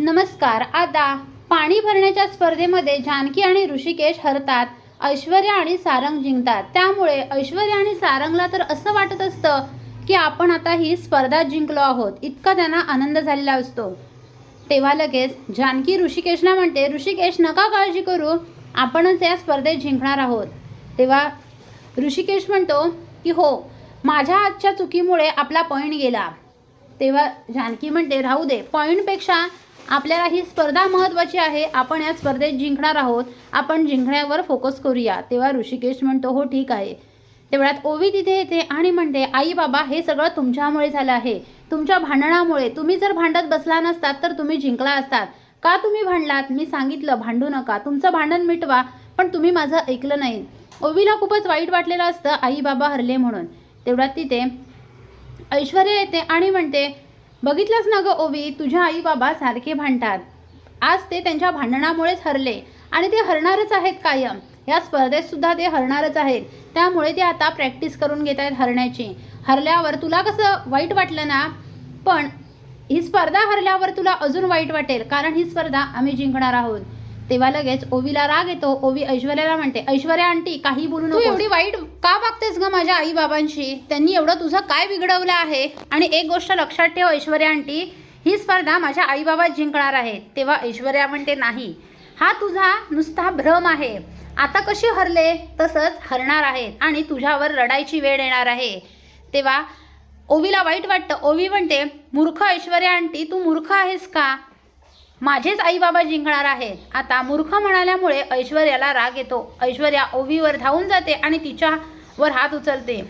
नमस्कार आता पाणी भरण्याच्या स्पर्धेमध्ये जानकी आणि ऋषिकेश हरतात ऐश्वर्या आणि सारंग जिंकतात. त्यामुळे ऐश्वर्या आणि सारंगला तर असं वाटत असतं की आपण आता ही स्पर्धा जिंकलो आहोत. इतका त्यांना आनंद झालेला असतो. तेव्हा लगेच जानकी ऋषिकेशला म्हणते ऋषिकेश नका काळजी करू. आपणच या स्पर्धेत जिंकणार आहोत. तेव्हा ऋषिकेश म्हणतो की हो माझ्या आजच्या चुकीमुळे आपला पॉईंट गेला. तेव्हा जानकी म्हणते राहू दे. पॉईंटपेक्षा आपल्याला ही स्पर्धा महत्त्वाची आहे. आपण या स्पर्धेत जिंकणार आहोत. आपण जिंकण्यावर फोकस करूया. तेव्हा ऋषिकेश म्हणतो हो ठीक आहे. तेवढ्यात ओवी तिथे येते आणि म्हणते आई बाबा हे सगळं तुमच्यामुळे झालं आहे. तुमच्या भांडणामुळे. तुम्ही जर भांडत बसला नसतात तर तुम्ही जिंकला असतात. का तुम्ही भांडलात? मी सांगितलं भांडू नका. तुमचं भांडण मिटवा पण तुम्ही माझं ऐकलं नाही. ओवीला खूपच वाईट वाटलेलं असतं आई बाबा हरले म्हणून. तेवढ्यात तिथे ऐश्वर्या येते आणि म्हणते बघितलंच ना गं ओवी? तुझ्या आई बाबा सारखे भांडतात. आज ते त्यांच्या भांडणामुळेच हरले आणि ते हरणारच आहेत कायम. या स्पर्धेत सुद्धा ते हरणारच आहेत. त्यामुळे ते आता प्रॅक्टिस करून घेत आहेत हरण्याची. हरल्यावर तुला कसं वाईट वाटलं ना? पण ही स्पर्धा हरल्यावर तुला अजून वाईट वाटेल कारण ही स्पर्धा आम्ही जिंकणार आहोत. तेव्हा लगेच ओवीला राग येतो. ओवी ऐश्वर्याला म्हणते ऐश्वर्या आंटी काही बोलू नको एवढी वाईट का वागतेस ग माझ्या आई बाबांशी त्यांनी एवढं तुझं काय बिघडवलं आहे? आणि एक गोष्ट लक्षात ठेव ऐश्वर्या आंटी ही स्पर्धा माझ्या आई बाबा जिंकणार आहेत. तेव्हा ऐश्वर्या म्हणते नाही हा तुझा नुसता भ्रम आहे. आता कशी हरले? तसंच हरणार आहेत आणि तुझ्यावर रडायची वेळ येणार आहे. तेव्हा ओवीला वाईट वाटतं. ओवी म्हणते मूर्ख ऐश्वर्या आंटी तू मूर्ख आहेस का? माझेच आई बाबा जिंकणार आहेत. आता मूर्ख म्हणाल्यामुळे ऐश्वर्याला राग येतो. ऐश्वर्या ओवीवर धावून जाते आणि तिच्यावर हात उचलते.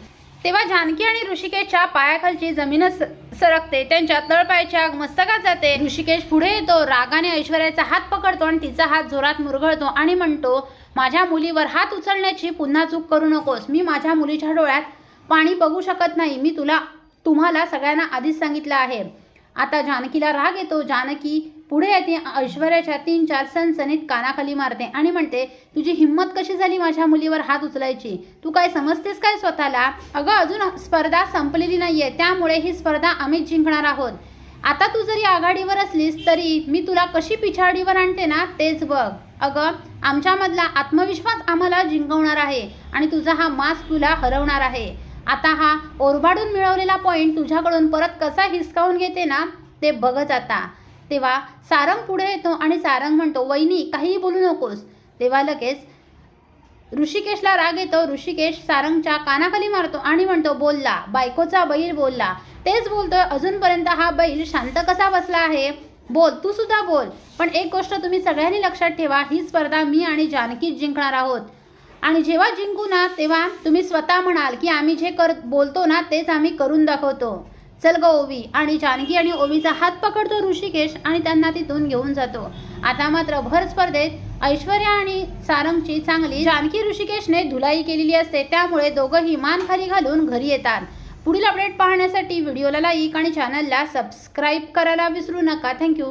तेव्हा जानकी आणि ऋषिकेशच्या पायाखालची जमीनच सरकते. त्यांच्या तळपायाच्या मस्तकात जाते. ऋषिकेश पुढे येतो. रागाने ऐश्वर्याचा हात पकडतो आणि तिचा हात जोरात मुरगळतो आणि म्हणतो माझ्या मुलीवर हात उचलण्याची पुन्हा चूक करू नकोस. मी माझ्या मुलीच्या डोळ्यात पाणी बघू शकत नाही. मी तुला तुम्हाला सगळ्यांना आधीच सांगितलं आहे. आता जानकीला राग येतो. जानकी पुढे येते ऐश्वर्याच्या तीन चार सणसणीत कानाखाली मारते आणि म्हणते तुझी हिंमत कशी झाली माझ्या मुलीवर हात उचलायची? तू काय समजतेस काय स्वतःला? अगं अजून स्पर्धा संपलेली नाहीये त्यामुळे ही स्पर्धा आम्ही जिंकणार आहोत. आता तू जरी आघाडीवर असलीस तरी मी तुला कशी पिछाडीवर आणते ना तेच बघ. अगं आमच्यामधला आत्मविश्वास आम्हाला जिंकवणार आहे आणि तुझा हा मास तुला हरवणार आहे. आता हा ओरबाडून मिळवलेला पॉईंट तुझ्याकडून परत कसा हिसकावून घेते ना ते बघच आता. तेव्हा सारंग पुढे येतो आणि सारंग म्हणतो वहिनी काहीही बोलू नकोस. तेव्हा लगेच ऋषिकेशला राग येतो. ऋषिकेश सारंगच्या कानाखाली मारतो आणि म्हणतो बोलला बायकोचा बैल बोलला. तेच बोलतोय. अजूनपर्यंत हा बैल शांत कसा बसला आहे? बोल तू सुद्धा बोल. पण एक गोष्ट तुम्ही सगळ्यांनी लक्षात ठेवा ही स्पर्धा मी आणि जानकीच जिंकणार आहोत. आणि जेव्हा जिंकू ना तेव्हा तुम्ही स्वतः म्हणाल की आम्ही जे कर बोलतो ना तेच आम्ही करून दाखवतो. चल ग ओवी. आणि जानकी आणि ओवीचा हात पकडतो ऋषिकेश आणि त्यांना तिथून घेऊन जातो. आता मात्र भर स्पर्धेत ऐश्वर्या आणि सारंगची चांगली जानकी ऋषिकेशने धुलाई केलेली असते. त्यामुळे दोघंही मान खाली घालून घरी येतात. पुढील अपडेट पाहण्यासाठी व्हिडिओला लाईक आणि चॅनलला सबस्क्राईब करायला विसरू नका. थँक्यू